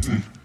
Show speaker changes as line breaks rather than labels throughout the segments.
Mm-hmm.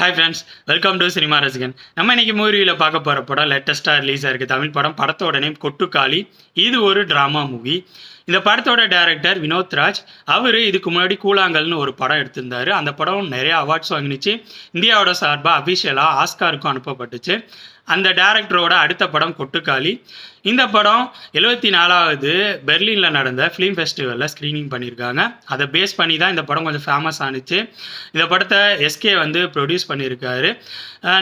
Hi friends welcome to cinema ரசிகன் நம்ம இன்னைக்கு மூவியில் பார்க்க போகிற படம் லேட்டஸ்ட்டாக ரிலீஸ் ஆயிருக்கு தமிழ் படம். படத்தோட நேம் கொட்டுக்காளி. இது ஒரு ட்ராமா மூவி இந்த படத்தோட டேரக்டர் வினோத் ராஜ். அவர் இதுக்கு முன்னாடி கூழாங்கல்னு ஒரு படம் எடுத்திருந்தாரு. அந்த படம் நிறைய அவார்ட்ஸ் வாங்கினுச்சு. இந்தியாவோட சார்பாக அஃபிஷியலாக ஆஸ்காருக்கும் அனுப்பப்பட்டுச்சு. அந்த டேரக்டரோட அடுத்த படம் கொட்டுக்காளி. இந்த படம் எழுபத்தி நாலாவது பெர்லினில் நடந்த ஃபிலிம் ஃபெஸ்டிவலில் ஸ்க்ரீனிங் பண்ணியிருக்காங்க. அதை பேஸ் பண்ணி தான் இந்த படம் கொஞ்சம் ஃபேமஸ் ஆனுச்சு. இந்த படத்தை எஸ்கே வந்து ப்ரொடியூஸ் பண்ணியிருக்காரு.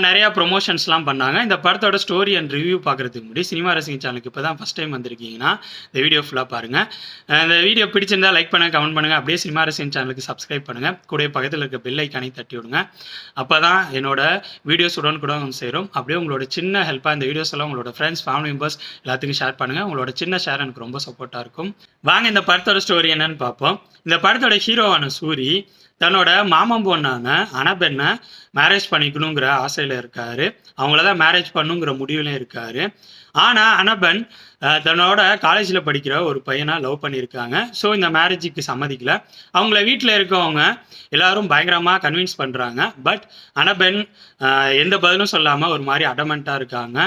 நிறையா ப்ரொமோஷன்ஸ்லாம் பண்ணாங்க. இந்த படத்தோட ஸ்டோரி அண்ட் ரிவ்யூ பார்க்குறதுக்கு முன்னாடி சினிமா ரசிகன் சேனலுக்கு இப்போ தான் ஃபஸ்ட் டைம் வந்திருக்கீங்கன்னா இந்த வீடியோ ஃபுல்லாக பாருங்கள் இந்த வீடியோ பிடிச்சிருந்தா லைக் பண்ணுங்கள் கமெண்ட் பண்ணுங்கள் அப்படியே சினிமா ரசிகன் சேனலுக்கு சப்ஸ்கிரைப் பண்ணுங்கள் கூட பக்கத்தில் இருக்க பெல் ஐக்கானை தட்டி விடுங்க. அப்போ தான் என்னோட வீடியோஸ் உடன் கூட சேரும். அப்படியே உங்களோட சின்ன ஹெல்ப்பாக இந்த வீடியோஸ் எல்லாம் உங்களோட ஃப்ரெண்ட்ஸ் ஃபேமிலி மெம்பர்ஸ் எல்லாத்துக்கும் ஷேர் பண்ணுங்கள் உங்களோட சின்ன ஷேர் எனக்கு ரொம்ப சப்போர்ட்டாக இருக்கும். வாங்க இந்த படத்தோட ஸ்டோரி என்னன்னு பார்ப்போம். இந்த படத்தோட ஹீரோவான சூரி தன்னோட மாமன் பொண்ணான அனபெண்ணை மேரேஜ் பண்ணிக்கணுங்கிற ஆசையில் இருக்காரு. அவங்கள தான் மேரேஜ் பண்ணுங்கிற முடிவுலையும் இருக்காரு. ஆனால் அனபன் தன்னோட காலேஜில் படிக்கிற ஒரு பையனை லவ் பண்ணியிருக்காங்க. ஸோ இந்த மேரேஜுக்கு சம்மதிக்கல. அவங்கள வீட்டில் இருக்கவங்க எல்லாரும் பயங்கரமாக கன்வின்ஸ் பண்ணுறாங்க பட் அனபென் எந்த பதிலும் சொல்லாமல் ஒரு மாதிரி அடமெண்ட்டாக இருக்காங்க.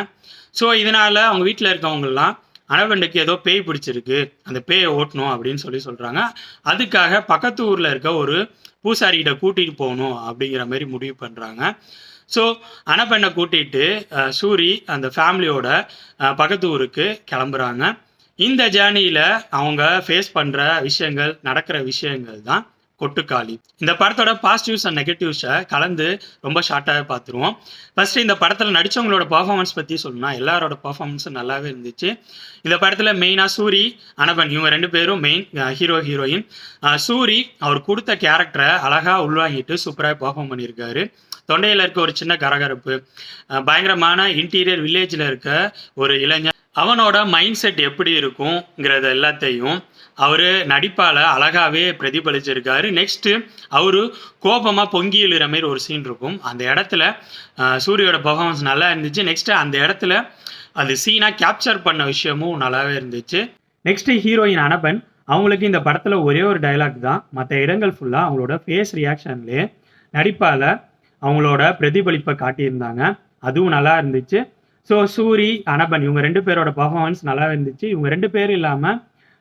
ஸோ இதனால் அவங்க வீட்டில் இருக்கவங்கெல்லாம் அனபெண்டுக்கு ஏதோ பேய் பிடிச்சிருக்கு அந்த பேயை ஓட்டணும் அப்படின்னு சொல்லி சொல்கிறாங்க அதுக்காக பக்கத்து ஊரில் இருக்க ஒரு பூசாரிகிட்ட கூட்டிகிட்டு போகணும் அப்படிங்கிற மாதிரி முடிவு பண்ணுறாங்க ஸோ அனப்பெண்ணை கூட்டிகிட்டு சூரி அந்த ஃபேமிலியோட பக்கத்து ஊருக்கு கிளம்புறாங்க. இந்த ஜேர்னியில் அவங்க ஃபேஸ் பண்ணுற விஷயங்கள் நடக்கிற விஷயங்கள் தான் கொட்டுக்காளி. இந்த படத்தோட பாசிட்டிவ்ஸ் அண்ட் நெகட்டிவ்ஸை கலந்து ரொம்ப ஷார்ட்டாகவே பார்த்துருவோம் ஃபர்ஸ்ட் இந்த படத்தில் நடித்தவங்களோட பர்ஃபார்மன்ஸ் பற்றி சொல்லணும்னா எல்லாரோட பர்ஃபார்மன்ஸும் நல்லாவே இருந்துச்சு. இந்த படத்தில் மெயினாக சூரி அனபன் இவங்க ரெண்டு பேரும் மெயின் ஹீரோ ஹீரோயின் சூரி அவர் கொடுத்த கேரக்டரை அழகாக உள்வாங்கிட்டு சூப்பராக பர்ஃபார்ம் பண்ணியிருக்காரு தொண்டையில் இருக்க ஒரு சின்ன கரகரப்பு. பயங்கரமான இன்டீரியர் வில்லேஜில் இருக்க ஒரு இளைஞர் அவனோட மைண்ட் செட் எப்படி இருக்குங்கிறத எல்லாத்தையும் அவர் நடிப்பால் அழகாகவே பிரதிபலிச்சிருக்காரு. நெக்ஸ்ட்டு அவர் கோபமாக பொங்கி எழுகிற மாதிரி ஒரு சீன் இருக்கும். அந்த இடத்துல சூரியோட பர்ஃபார்மன்ஸ் நல்லா இருந்துச்சு. நெக்ஸ்ட்டு அந்த இடத்துல அது சீனாக கேப்சர் பண்ண விஷயமும் நல்லாவே இருந்துச்சு. நெக்ஸ்ட்டு ஹீரோயின் அனபன் அவங்களுக்கு இந்த படத்தில் ஒரே ஒரு டைலாக் தான். மற்ற இடங்கள் ஃபுல்லாக அவங்களோட ஃபேஸ் ரியாக்ஷன்லேயே நடிப்பால் அவங்களோட பிரதிபலிப்பை காட்டியிருந்தாங்க. அதுவும் நல்லா இருந்துச்சு. ஸோ சூரி அனபன் இவங்க ரெண்டு பேரோட பர்ஃபார்மன்ஸ் நல்லா இருந்துச்சு. இவங்க ரெண்டு பேர் இல்லாமல்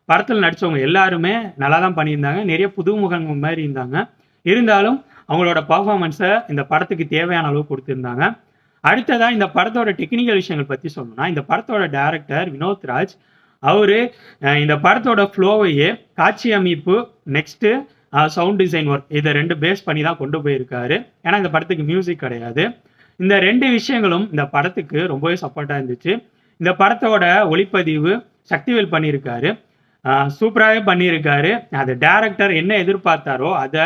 படத்தில் நடித்தவங்க எல்லாருமே நல்லா தான் பண்ணியிருந்தாங்க. நிறைய புதுமுகங்கள் மாதிரி இருந்தாங்க. இருந்தாலும் அவங்களோட பர்ஃபார்மன்ஸை இந்த படத்துக்கு தேவையான அளவு கொடுத்துருந்தாங்க. அடுத்ததாக இந்த படத்தோட டெக்னிக்கல் விஷயங்கள் பற்றி சொல்லணும்னா இந்த படத்தோட டேரக்டர் வினோத் ராஜ் அவர் இந்த படத்தோட ஃப்ளோவையே காட்சி அமைப்பு நெக்ஸ்ட்டு சவுண்ட் டிசைன் ஒர்க் இதை ரெண்டு பேஸ் பண்ணி தான் கொண்டு போயிருக்காரு. ஏன்னா இந்த படத்துக்கு மியூசிக் கிடையாது. இந்த ரெண்டு விஷயங்களும் இந்த படத்துக்கு ரொம்பவே சப்போர்ட்டாக இருந்துச்சு. இந்த படத்தோட ஒளிப்பதிவு சக்திவேல் பண்ணியிருக்காரு. சூப்பராகவே பண்ணியிருக்காரு. அது டேரக்டர் என்ன எதிர்பார்த்தாரோ அதை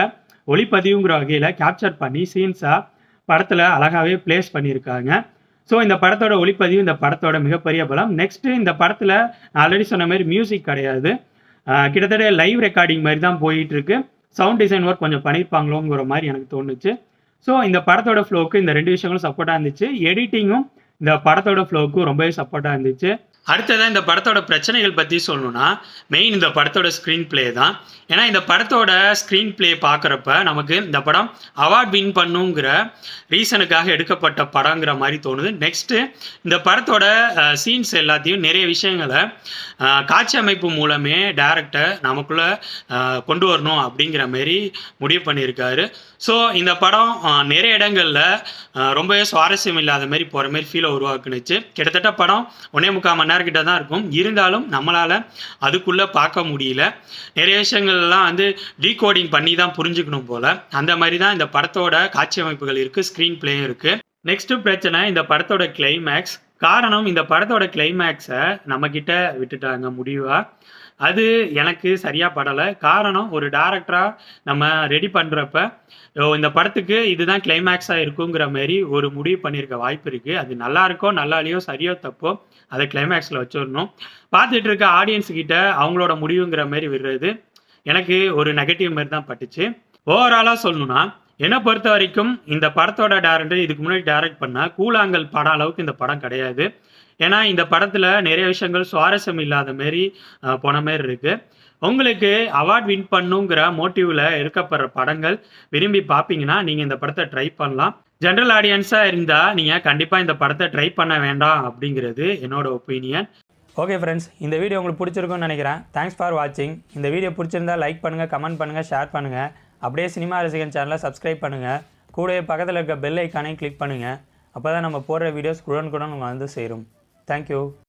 ஒளிப்பதிவுங்கிற வகையில் கேப்சர் பண்ணி சீன்ஸாக படத்தில் அழகாகவே ப்ளேஸ் பண்ணியிருக்காங்க. ஸோ இந்த படத்தோட ஒளிப்பதிவு இந்த படத்தோட மிகப்பெரிய பலம். நெக்ஸ்ட்டு இந்த படத்தில் ஆல்ரெடி சொன்ன மாதிரி மியூசிக் கிடையாது. கிட்டத்தட்ட லைவ் ரெக்கார்டிங் மாதிரி தான் போயிட்டுருக்கு சவுண்ட் டிசைன் ஒர்க் கொஞ்சம் பண்ணியிருப்பாங்களோங்கிற மாதிரி எனக்கு தோணுச்சு. ஸோ இந்த படத்தோட ஃப்ளோவுக்கு இந்த ரெண்டு விஷயங்களும் சப்போர்ட்டாக இருந்துச்சு. எடிட்டிங்கும் இந்த படத்தோட ஃப்ளோவுக்கும் ரொம்பவே சப்போர்ட்டாக இருந்துச்சு. அடுத்ததான் இந்த படத்தோட பிரச்சனைகள் பற்றி சொல்லணும்னா மெயின் இந்த படத்தோட ஸ்க்ரீன் ப்ளே தான். ஏன்னா இந்த படத்தோட ஸ்க்ரீன் ப்ளே பார்க்குறப்ப நமக்கு இந்த படம் அவார்ட் வின் பண்ணுங்கிற ரீசனுக்காக எடுக்கப்பட்ட படங்கிற மாதிரி தோணுது. நெக்ஸ்ட்டு இந்த படத்தோட சீன்ஸ் எல்லாத்தையும் நிறைய விஷயங்களை காட்சி அமைப்பு மூலமே டேரக்டர் நமக்குள்ளே கொண்டு வரணும் அப்படிங்கிற மாரி முடிவு பண்ணியிருக்காரு. ஸோ இந்த படம் நிறைய இடங்களில் ரொம்பவே சுவாரஸ்யம் இல்லாத மாதிரி போகிற மாதிரி ஃபீலை உருவாக்குனுச்சு. கிட்டத்தட்ட படம் ஒன்னே முக்கால் மணி நேரம் கிட்ட தான் இருக்கும். இருந்தாலும் நம்மளால் அதுக்குள்ளே பார்க்க முடியல. நிறைய விஷயங்கள்லாம் வந்து டீகோடிங் பண்ணி தான் புரிஞ்சுக்கணும் போல். அந்த மாதிரி தான் இந்த படத்தோட காட்சி அமைப்புகள் இருக்குது ஸ்க்ரீன் பிளேயும் இருக்குது நெக்ஸ்ட் பிரச்சனை இந்த படத்தோட கிளைமேக்ஸ் காரணம் இந்த படத்தோட கிளைமேக்ஸை நம்மக்கிட்ட விட்டுட்டாங்க முடிவாக அது எனக்கு சரியாக படலை. காரணம் ஒரு டேரக்டராக நம்ம ரெடி பண்ணுறப்ப இந்த படத்துக்கு இதுதான் கிளைமேக்ஸாக இருக்குங்கிற மாதிரி ஒரு முடிவு பண்ணியிருக்க வாய்ப்பு இருக்குது அது நல்லா இருக்கோ நல்லாலையோ சரியோ தப்போ அதை கிளைமேக்ஸில் வச்சிடணும். பார்த்துட்டு இருக்க ஆடியன்ஸ் கிட்ட அவங்களோட முடிவுங்கிற மாதிரி விடுறது எனக்கு ஒரு நெகட்டிவ் மாதிரி தான் பட்டுச்சு. ஓவராலாக சொல்லணும்னா என்னை பொறுத்த வரைக்கும் இந்த படத்தோட டேரக்டர் இதுக்கு முன்னாடி டைரக்ட் பண்ணால் கூழாங்கல் படம் அளவுக்கு இந்த படம் கிடையாது. ஏன்னா இந்த படத்தில் நிறைய விஷயங்கள் சுவாரஸ்யம் இல்லாத மாரி போன மாரி இருக்கு. உங்களுக்கு அவார்ட் வின் பண்ணுங்கிற மோட்டிவ்ல எடுக்கப்படுற படங்கள் விரும்பி பார்ப்பீங்கன்னா நீங்கள் இந்த படத்தை ட்ரை பண்ணலாம். ஜென்ரல் ஆடியன்ஸாக இருந்தால் நீங்கள் கண்டிப்பாக இந்த படத்தை ட்ரை பண்ண வேண்டாம் அப்படிங்கிறது என்னோட ஒப்பீனியன்
ஓகே ஃப்ரெண்ட்ஸ் இந்த வீடியோ உங்களுக்கு பிடிச்சிருக்கும்னு நினைக்கிறேன். தேங்க்ஸ் ஃபார் வாட்சிங் இந்த வீடியோ பிடிச்சிருந்தா லைக் பண்ணுங்கள் கமெண்ட் பண்ணுங்கள் ஷேர் பண்ணுங்கள் அப்படியே சினிமா ரசிகன் சேனலை சப்ஸ்கிரைப் பண்ணுங்கள் கூடவே பக்கத்தில் இருக்க பெல் ஐக்கானையும் கிளிக் பண்ணுங்கள் அப்போ தான் நம்ம போடுற வீடியோஸ் குடன் உங்களுக்கு வந்து சேரும். Thank you.